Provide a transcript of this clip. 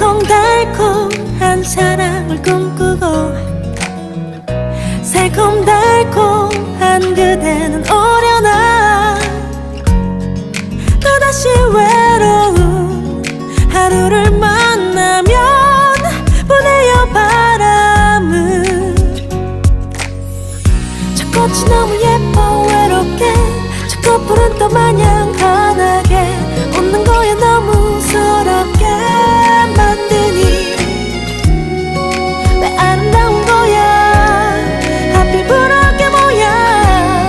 달콤달콤한 사랑을 꿈꾸고 새콤달콤한 그대는 오려나 또다시 외로운 하루를 만나면 보내요 바람을. 저 꽃이 너무 예뻐 외롭게. 저 꽃풀은 또 마냥 가.